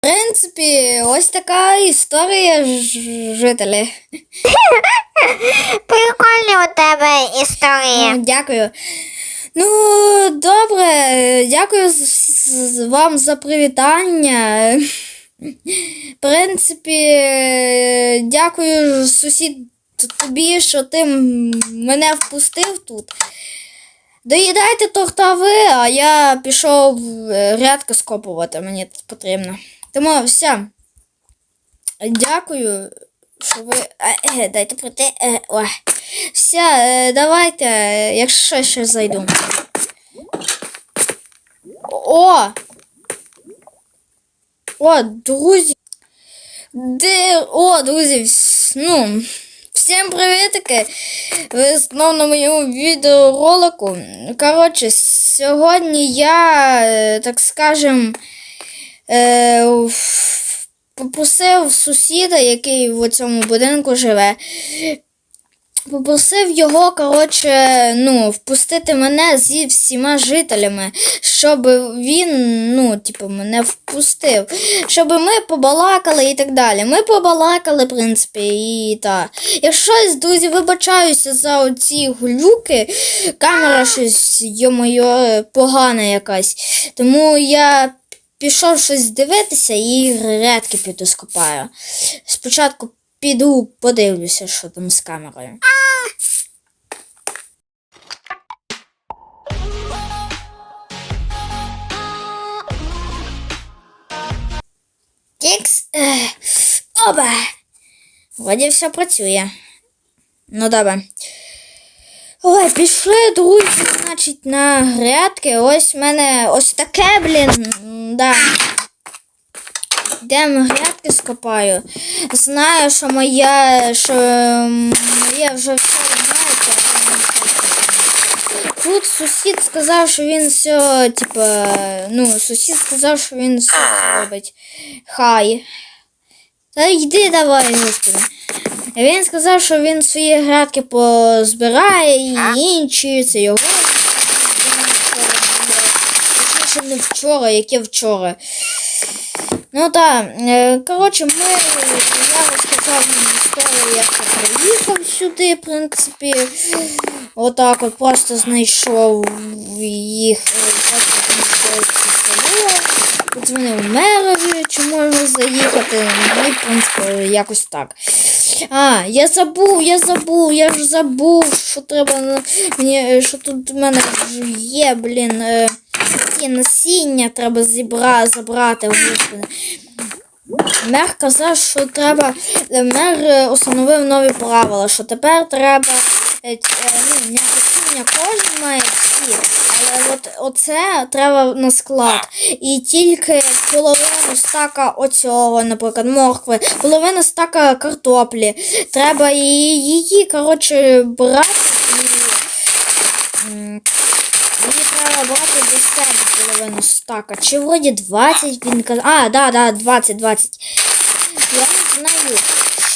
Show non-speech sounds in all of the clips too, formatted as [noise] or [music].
В принципі, ось така історія жителі. [laughs] Прикольні у тебе історії. Ну, Дякую. Ну, добре, дякую вам за привітання. В принципі, дякую, сусід, тобі, що ти мене впустив тут. Доїдайте торта ви, а я пішов е, рядки скопувати, мені тут потрібно. Тому все. Дякую, що ви. Е, е, дайте прийти. Е. Все, давайте, якщо ще зайду. О! О, друзі. Де. О, друзі, ну. Всім привітики! Ви знову на моєму відеоролику. Коротше, сьогодні я, так скажем, е, попросив сусіда, який в цьому будинку живе, попросив його, коротше, ну, впустити мене зі всіма жителями, щоб він, ну, типу, мене впустив, щоб ми побалакали і так далі. Ми побалакали, в принципі, і так. Якщо щось, друзі, вибачаюся за оці глюки, камера щось, йо-моє, погана якась. Тому я пішов щось дивитися і рядки піду скопаю. Спочатку піду подивлюся, що там з камерою. Тікс. Оба. Вроді все працює. Ну добре. Ой, пішли, друзі, значить, на грядки. Ось в мене ось таке, блін. Да. Йдемо грядки скопаю. Знаю, що моя, що моє вже все але. Тут сусід сказав, що він все, типа, ну, сусід сказав, що він все зробить. Хай. Та йди давай, господи. Він сказав, що він свої грядки позбирає і інші, це його. Точніше, не вчора, яке вчора. Ну так, е, коротше, ми, я розказав історію, як я приїхав сюди, в принципі. Отак от просто знайшов їх, е, просто знайшов це село, подзвонив мерові, чи можна заїхати. Ну, в принципі, якось так. А, я забув, я забув, я ж забув, що треба на- мені, що тут в мене ж є, блін, е, ті насіння треба зібра, забрати. Господи. Мер казав, що треба. Мер е, установив нові правила, що тепер треба. е, е, Ну, насіння кожен має всі, але от оце треба на склад. І тільки половину стака оцього, наприклад, моркви, половину стака картоплі. Треба її, коротше, брати і. Треба брати до себе половину стака. Чи вроді 20 він казав. А, да, да, 20, 20. Я не знаю.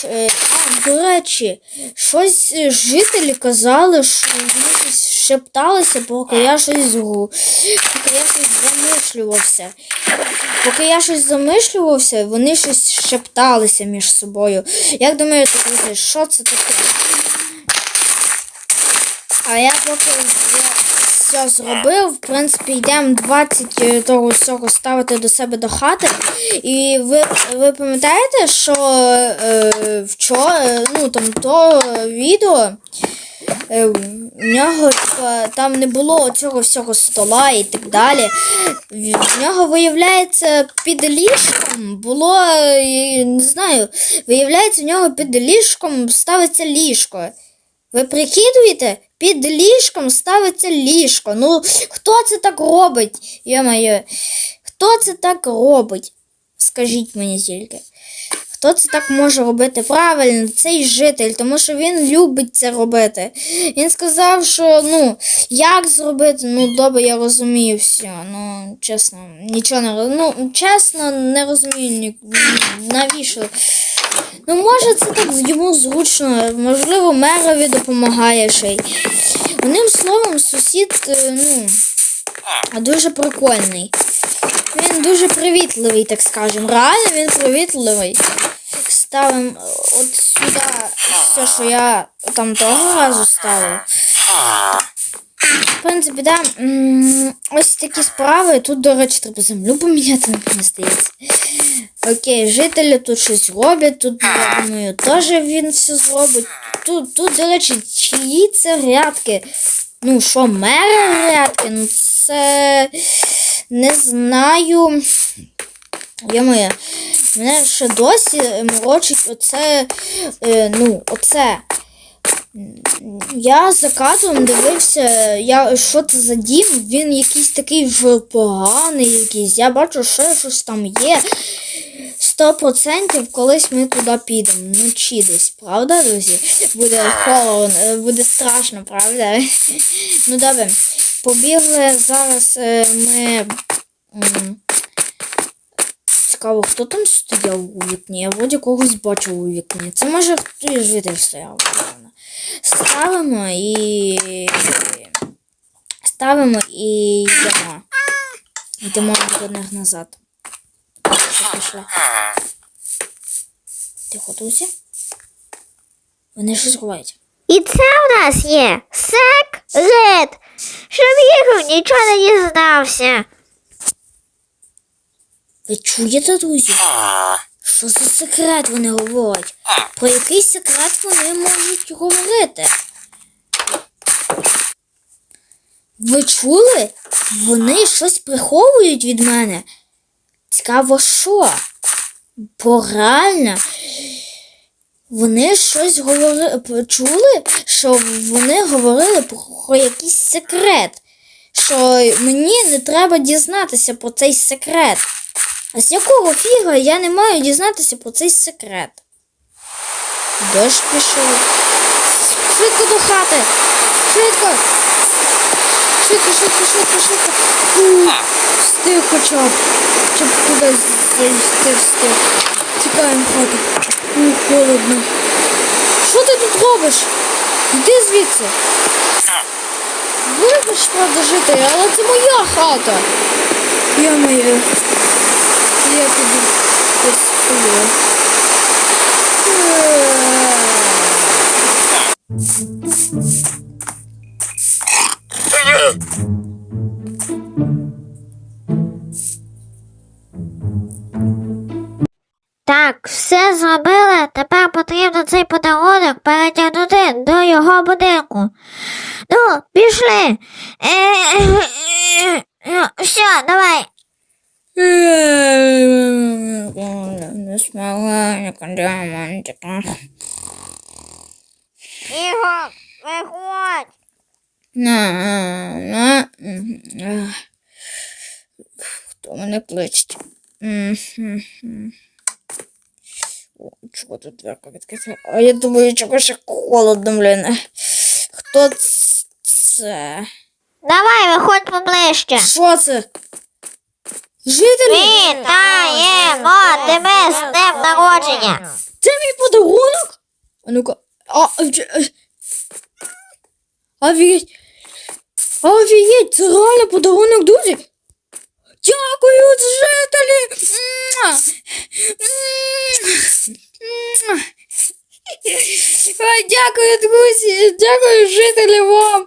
Е, А, до речі, щось е, жителі казали, що вони щось шепталися, поки я щось. Поки я щось замишлювався. Поки я щось замишлювався, вони щось шепталися між собою. Як думаєте, друзі, що це таке? А я поки все зробив, в принципі, йдемо 20 е, того всього ставити до себе до хати. І ви, ви пам'ятаєте, що е, вчора, ну там то відео, е, в нього там не було цього всього стола і так далі. В нього, виявляється, під ліжком було, е, не знаю, виявляється, в нього під ліжком ставиться ліжко. Ви прикидуєте? Під ліжком ставиться ліжко. Ну, хто це так робить? Йо-моє, хто це так робить? Скажіть мені тільки. Хто це так може робити? Правильно, цей житель, тому що він любить це робити. Він сказав, що ну, як зробити? Ну, добре, я розумію все. Ну, чесно, нічого не роз- Ну, чесно, не розумію навіщо. Ну, може, це так йому зручно, можливо, мерові допомагає ще й. Одним словом, сусід, е, ну, дуже прикольний. Він дуже привітливий, так скажемо. Реально він привітливий. Ставимо от сюди все, що я там того разу ставив. В принципі, да, ось такі справи. Тут, до речі, треба землю поміняти, мені здається. Окей, жителі тут щось роблять, тут, я думаю, теж він все зробить. Тут, тут, до речі, чиї це грядки? Ну, що, мера грядки? Ну, це не знаю. Я моя. Мене ще досі морочить оце. Е, ну, оце. Я за кадром дивився, я, що це за дім, він якийсь такий вже поганий якийсь. Я бачу, що щось там є. Сто процентів колись ми туди підемо. Вночі десь, правда, друзі? Буде холодно, е, буде страшно, правда? [laughs] Ну добре. Побігли зараз е, ми. Цікаво, хто там стояв у вікні? Я вроді когось бачив у вікні. Це може хтось житель стояв, напевно. Ставимо і. Ставимо і йдемо. Йдемо до них назад. Що пішли? Тихо, друзі. Вони щось ховають. І це у нас є секрет, щоб Ігор нічого не дізнався. Ви чуєте, друзі? Що за секрет вони говорять? Про який секрет вони можуть говорити? Ви чули? Вони щось приховують від мене. Цікаво, що? Бо реально. Вони щось говорили. Чули, що вони говорили про якийсь секрет. Що мені не треба дізнатися про цей секрет. А з якого фіга я не маю дізнатися про цей секрет? Дощ пішов. Швидко до хати! Швидко! Швидко, швидко, швидко, швидко. Фу, хоча б. Щоб туди зайти встиг. Тікаємо в хату. У, холодно. Що ти тут робиш? Іди звідси. Вибач, правда, жити, але це моя хата. Я моя. Я піду посплю. Все, давай. Не смогла, не романтика. Ігор, виходь. На, на. ах. Хто мене кличе? Мгм. О, Чого тут дверка відкрита? А я думаю, чого ще холодно, блін. Хто ц- Це? Давай, виходь поближче. Що це? Жителі? Вітаємо тебе з днем народження. Це мій подарунок? А ну-ка. А. Офігеть. Офігеть, це реально подарунок, друзі. Дякую, жителі. Дякую, друзі. Дякую, жителі вам.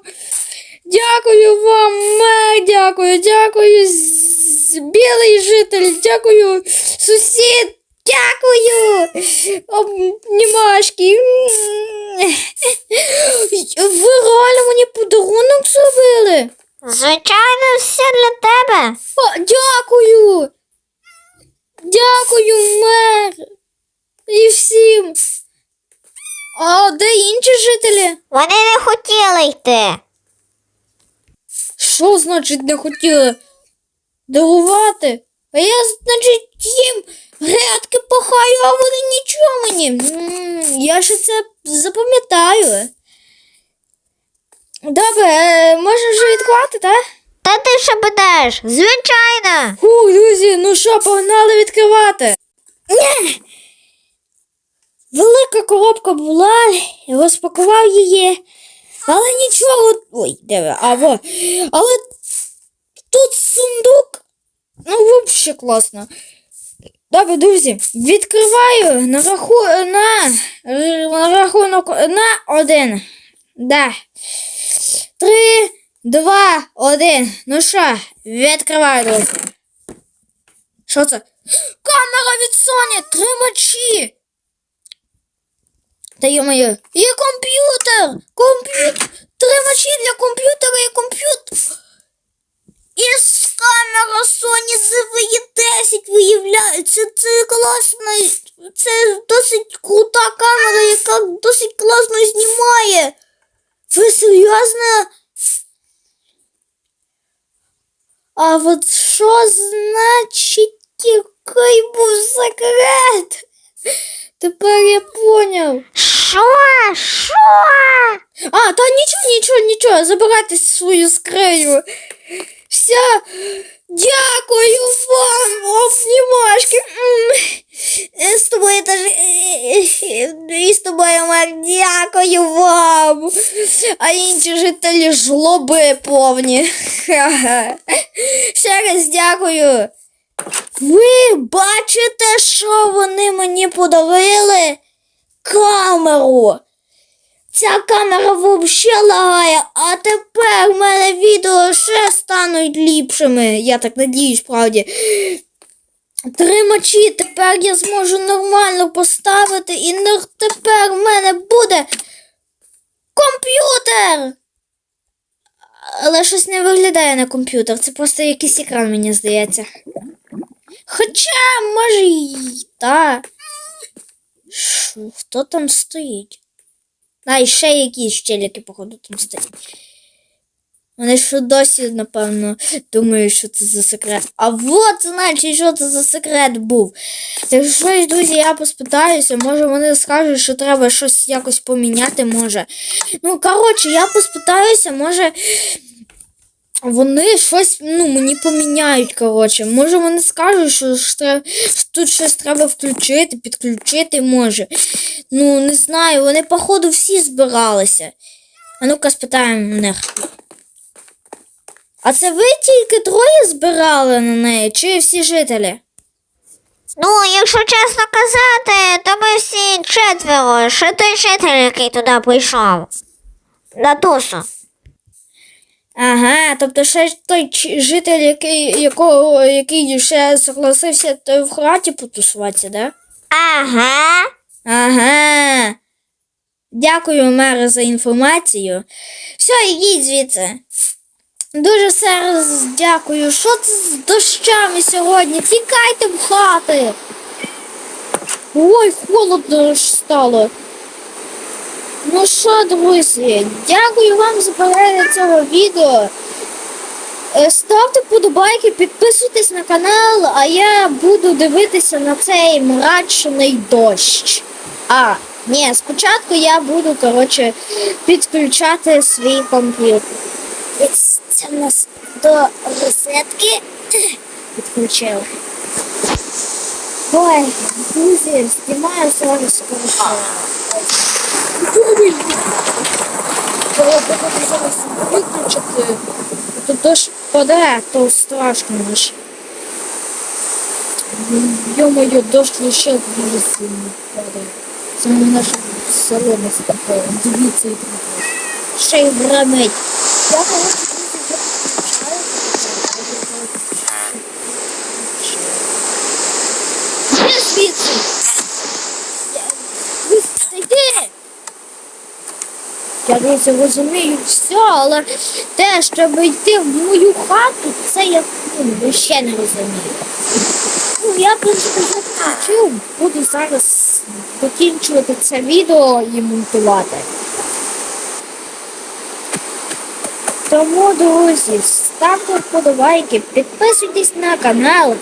Дякую вам, мер, дякую, дякую, білий житель, дякую, сусід, дякую. Обнімашки. Ви реально мені подарунок зробили? Звичайно, все для тебе. О, дякую. Дякую, мер. І всім. А де інші жителі? Вони не хотіли йти. Що значить не хотіли дарувати? А я, значить, їм грядки пахаю, а вони нічого мені. М, Я ще це запам'ятаю. Добре, е, можна вже відклати, так? Та ти що питаєш? Звичайно. Фух, друзі, ну що, погнали відкривати. Ні. Велика коробка була, розпакував її. Але нічого. Ой, де? А во. Але тут сундук. Ну, взагалі класно. Добре, друзі, відкриваю на, раху... на... на рахунок на один. Да. Три, два, один. Ну що, відкриваю, друзі. Що це? Камера від Sony! Тримачі! Та йо-моє, і комп'ютер! Комп'ютер! Тримачі для комп'ютера і комп'ютер! І з камера Sony ZV-10 виявляється. Це класно. Це досить крута камера, яка досить класно знімає. Ви серйозно? А от що значить який був секрет? Тепер я поняв. Що? Що? А, та нічого, нічого, нічого, забирайте свою скриню. Все, дякую вам, обнімашки. З тобою теж, і з тобою, Мак, дякую вам. А інші жителі жлоби повні. Ще раз дякую. Ви бачите, що вони мені подарили? Камеру. Ця камера взагалі лагає, а тепер в мене відео ще стануть ліпшими. Я так надіюсь, правді. Тримачі, тепер я зможу нормально поставити, і тепер в мене буде комп'ютер. Але щось не виглядає на комп'ютер. Це просто якийсь екран, мені здається. Хоча, може, і та. Хто там стоїть? А, і ще якісь щеліки, походу, там стоять. Вони що досі, напевно, думають, що це за секрет. А от, значить, що це за секрет був. Якщо щось, друзі, я поспитаюся, може вони скажуть, що треба щось якось поміняти, може. Ну, коротше, я поспитаюся, може. Вони щось ну, мені поміняють, коротше. Може вони скажуть, що, що тут щось треба включити, підключити може. Ну, не знаю, вони, походу, всі збиралися. А ну-ка спитаємо в них. А це ви тільки троє збирали на неї, чи всі жителі? Ну, якщо чесно казати, то ми всі четверо, ще той житель, який туди прийшов. На тусу. Ага, тобто ще той житель, який, якого, який ще согласився в хаті потусуватися, да? Ага. Ага. Дякую, мере, за інформацію. Все, йдіть звідси. Дуже зараз дякую. Що це з дощами сьогодні? Тікайте в хати. Ой, холодно ж стало. Ну що, друзі, дякую вам за перегляд цього відео. Е, Ставте подобайки, підписуйтесь на канал, а я буду дивитися на цей мрачний дощ. А, ні, спочатку я буду, коротше, підключати свій комп'ютер. Це в нас до розетки [clears throat] підключив. Ой, друзі, знімаю зараз коротше. Я походу зараз виключити. Тут дощ падає, то страшно лише. Йо-моє, дощ вообще дуже сильно падає. Це не наше село не спокоїло. Дивіться, який дощ. Ще й гранить. Я, короче, друзі, вже підключаю. Де звідси? Я- Ви йди! Я друзі розумію все, але те, щоб йти в мою хату, це я ну, ще не розумію. Ну, я в принципі буду зараз закінчувати це відео і монтувати. Тому, друзі, ставте вподобайки, підписуйтесь на канал,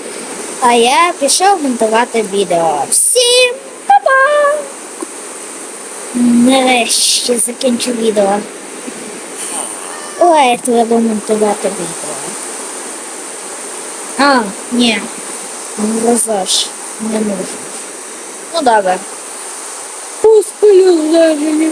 а я пішов монтувати відео. Всім Нарешті закінчу відео. Ой, треба монтувати відео. А, ні. Розаж розаш. Не можу. Ну добре. Пускаю заживі.